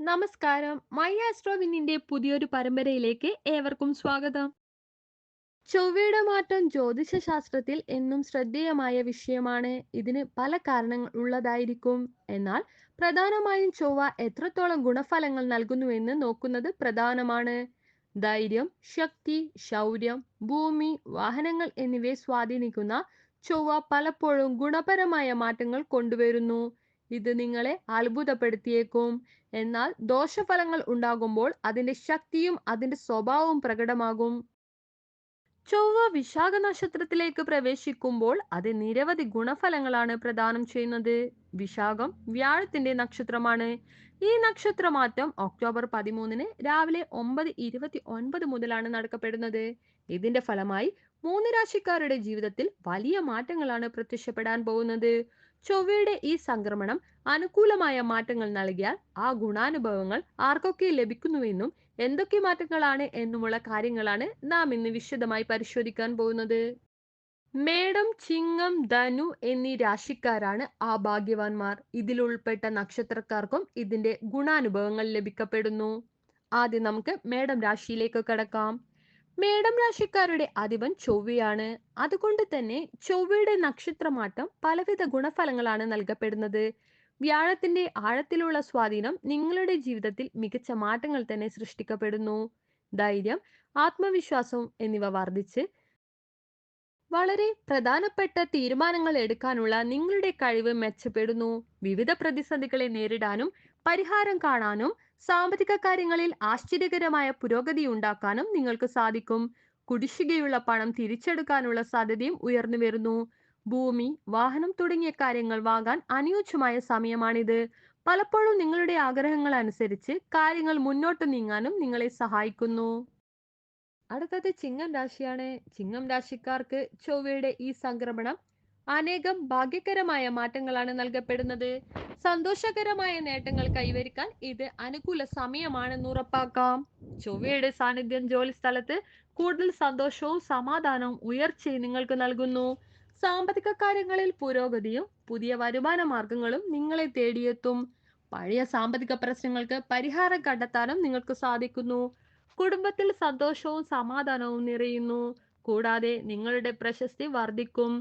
നമസ്കാരം. മൈ ആസ്ട്രോവിന്നിന്റെ പുതിയൊരു പരമ്പരയിലേക്ക് ഏവർക്കും സ്വാഗതം. ചൊവ്വയുടെ മാറ്റം ജ്യോതിഷ ശാസ്ത്രത്തിൽ എന്നും ശ്രദ്ധേയമായ വിഷയമാണ്. ഇതിന് പല കാരണങ്ങൾ ഉള്ളതായിരിക്കും. എന്നാൽ പ്രധാനമായും ചൊവ്വ എത്രത്തോളം ഗുണഫലങ്ങൾ നൽകുന്നുവെന്ന് നോക്കുന്നത് പ്രധാനമാണ്. ധൈര്യം ശക്തി ശൗര്യം ഭൂമി വാഹനങ്ങൾ എന്നിവയെ സ്വാധീനിക്കുന്ന ചൊവ്വ പലപ്പോഴും ഗുണപരമായ മാറ്റങ്ങൾ കൊണ്ടുവരുന്നു. ഇത് നിങ്ങളെ അത്ഭുതപ്പെടുത്തിയേക്കും. എന്നാൽ ദോഷഫലങ്ങൾ ഉണ്ടാകുമ്പോൾ അതിന്റെ ശക്തിയും അതിന്റെ സ്വഭാവവും പ്രകടമാകും. ചൊവ്വ വിശാഖ നക്ഷത്രത്തിലേക്ക് പ്രവേശിക്കുമ്പോൾ അത് നിരവധി ഗുണഫലങ്ങളാണ് പ്രദാനം ചെയ്യുന്നത്. വിശാഖം വ്യാഴത്തിന്റെ നക്ഷത്രമാണ്. ഈ നക്ഷത്രമാറ്റം ഒക്ടോബർ പതിമൂന്നിന് രാവിലെ ഒമ്പത് ഇരുപത്തി ഒൻപത് മുതലാണ് നടക്കപ്പെടുന്നത്. ഇതിന്റെ ഫലമായി മൂന്ന് രാശിക്കാരുടെ ജീവിതത്തിൽ വലിയ മാറ്റങ്ങളാണ് പ്രത്യക്ഷപ്പെടാൻ പോകുന്നത്. ചൊവ്വയുടെ ഈ സംക്രമണം അനുകൂലമായ മാറ്റങ്ങൾ നൽകിയാൽ ആ ഗുണാനുഭവങ്ങൾ ആർക്കൊക്കെ ലഭിക്കുന്നുവെന്നും എന്തൊക്കെ മാറ്റങ്ങളാണ് എന്നുമുള്ള കാര്യങ്ങളാണ് നാം ഇന്ന് വിശദമായി പരിശോധിക്കാൻ പോകുന്നത്. മേടം ചിങ്ങം ധനു എന്നീ രാശിക്കാരാണ് ആ ഭാഗ്യവാന്മാർ ഇതിൽ ഉൾപ്പെട്ട നക്ഷത്രക്കാർക്കും ഇതിന്റെ ഗുണാനുഭവങ്ങൾ ലഭിക്കപ്പെടുന്നു. ആദ്യം നമുക്ക് മേടം രാശിയിലേക്ക് കടക്കാം. മേടം രാശിക്കാരുടെ അധിപൻ ചൊവ്വയാണ്. അതുകൊണ്ട് തന്നെ ചൊവ്വയുടെ നക്ഷത്രമാറ്റം പലവിധ ഗുണഫലങ്ങളാണ് നൽകപ്പെടുന്നത്. വ്യാഴത്തിന്റെ ആഴത്തിലുള്ള സ്വാധീനം നിങ്ങളുടെ ജീവിതത്തിൽ മികച്ച മാറ്റങ്ങൾ തന്നെ സൃഷ്ടിക്കപ്പെടുന്നു. ധൈര്യം ആത്മവിശ്വാസം എന്നിവ വർദ്ധിച്ച് വളരെ പ്രധാനപ്പെട്ട തീരുമാനങ്ങൾ എടുക്കാനുള്ള നിങ്ങളുടെ കഴിവ് മെച്ചപ്പെടുന്നു. വിവിധ പ്രതിസന്ധികളെ നേരിടാനും പരിഹാരം കാണാനും സാമ്പത്തിക കാര്യങ്ങളിൽ ആശ്ചര്യകരമായ പുരോഗതി ഉണ്ടാക്കാനും നിങ്ങൾക്ക് സാധിക്കും. കുടിശ്ശികയുള്ള പണം തിരിച്ചെടുക്കാനുള്ള സാധ്യതയും ഉയർന്നു വരുന്നു. ഭൂമി വാഹനം തുടങ്ങിയ കാര്യങ്ങൾ വാങ്ങാൻ അനുയോജ്യമായ സമയമാണിത്. പലപ്പോഴും നിങ്ങളുടെ ആഗ്രഹങ്ങൾ അനുസരിച്ച് കാര്യങ്ങൾ മുന്നോട്ട് നീങ്ങാനും നിങ്ങളെ സഹായിക്കുന്നു. അടുത്തത് ചിങ്ങം രാശിയാണ്. ചിങ്ങം രാശിക്കാർക്ക് ചൊവ്വയുടെ ഈ സംക്രമണം അനേകം ഭാഗ്യകരമായ മാറ്റങ്ങളാണ് നൽകപ്പെടുന്നത്. സന്തോഷകരമായ നേട്ടങ്ങൾ കൈവരിക്കാൻ ഇത് അനുകൂല സമയമാണെന്ന് ഉറപ്പാക്കാം. ചൊവ്വയുടെ സാന്നിധ്യം ജോലി സ്ഥലത്ത് കൂടുതൽ സന്തോഷവും സമാധാനവും ഉയർച്ചയും നിങ്ങൾക്ക് നൽകുന്നു. സാമ്പത്തിക കാര്യങ്ങളിൽ പുരോഗതിയും പുതിയ വരുമാന മാർഗങ്ങളും നിങ്ങളെ തേടിയെത്തും. പഴയ സാമ്പത്തിക പ്രശ്നങ്ങൾക്ക് പരിഹാരം കണ്ടെത്താനും നിങ്ങൾക്ക് സാധിക്കുന്നു. കുടുംബത്തിൽ സന്തോഷവും സമാധാനവും നിറയുന്നു. കൂടാതെ നിങ്ങളുടെ പ്രശസ്തി വർദ്ധിക്കും.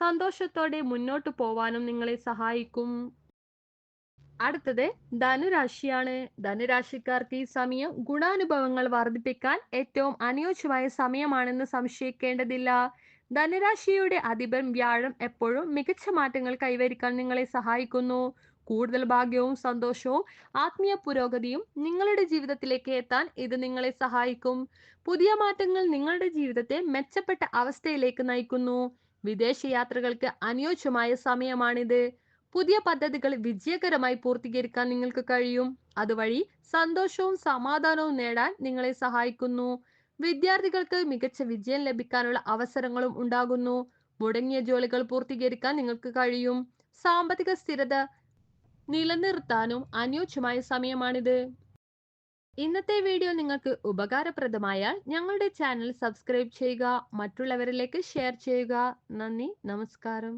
സന്തോഷത്തോടെ മുന്നോട്ട് പോവാനും നിങ്ങളെ സഹായിക്കും. അടുത്തത് ധനുരാശിയാണ്. ധനുരാശിക്കാർക്ക് ഈ സമയം ഗുണാനുഭവങ്ങൾ വർദ്ധിപ്പിക്കാൻ ഏറ്റവും അനുയോജ്യമായ സമയമാണെന്ന് സംശയിക്കേണ്ടതില്ല. ധനുരാശിയുടെ അധിപൻ വ്യാഴം എപ്പോഴും മികച്ച മാറ്റങ്ങൾ കൈവരിക്കാൻ നിങ്ങളെ സഹായിക്കുന്നു. കൂടുതൽ ഭാഗ്യവും സന്തോഷവും ആത്മീയ പുരോഗതിയും നിങ്ങളുടെ ജീവിതത്തിലേക്ക് എത്താൻ ഇത് നിങ്ങളെ സഹായിക്കും. പുതിയ മാറ്റങ്ങൾ നിങ്ങളുടെ ജീവിതത്തെ മെച്ചപ്പെട്ട അവസ്ഥയിലേക്ക് നയിക്കുന്നു. വിദേശ യാത്രകൾക്ക് അനുയോജ്യമായ സമയമാണിത്. പുതിയ പദ്ധതികൾ വിജയകരമായി പൂർത്തീകരിക്കാൻ നിങ്ങൾക്ക് കഴിയും. അതുവഴി സന്തോഷവും സമാധാനവും നേടാൻ നിങ്ങളെ സഹായിക്കുന്നു. വിദ്യാർത്ഥികൾക്ക് മികച്ച വിജയം ലഭിക്കാനുള്ള അവസരങ്ങളും ഉണ്ടാകുന്നു. മുടങ്ങിയ ജോലികൾ പൂർത്തീകരിക്കാൻ നിങ്ങൾക്ക് കഴിയും. സാമ്പത്തിക സ്ഥിരത നിലനിർത്താനും അനുയോജ്യമായ സമയമാണിത്. ഇന്നത്തെ വീഡിയോ നിങ്ങൾക്ക് ഉപകാരപ്രദമായാൽ ഞങ്ങളുടെ ചാനൽ സബ്സ്ക്രൈബ് ചെയ്യുക മറ്റുള്ളവരിലേക്ക് ഷെയർ ചെയ്യുക. നന്ദി നമസ്കാരം.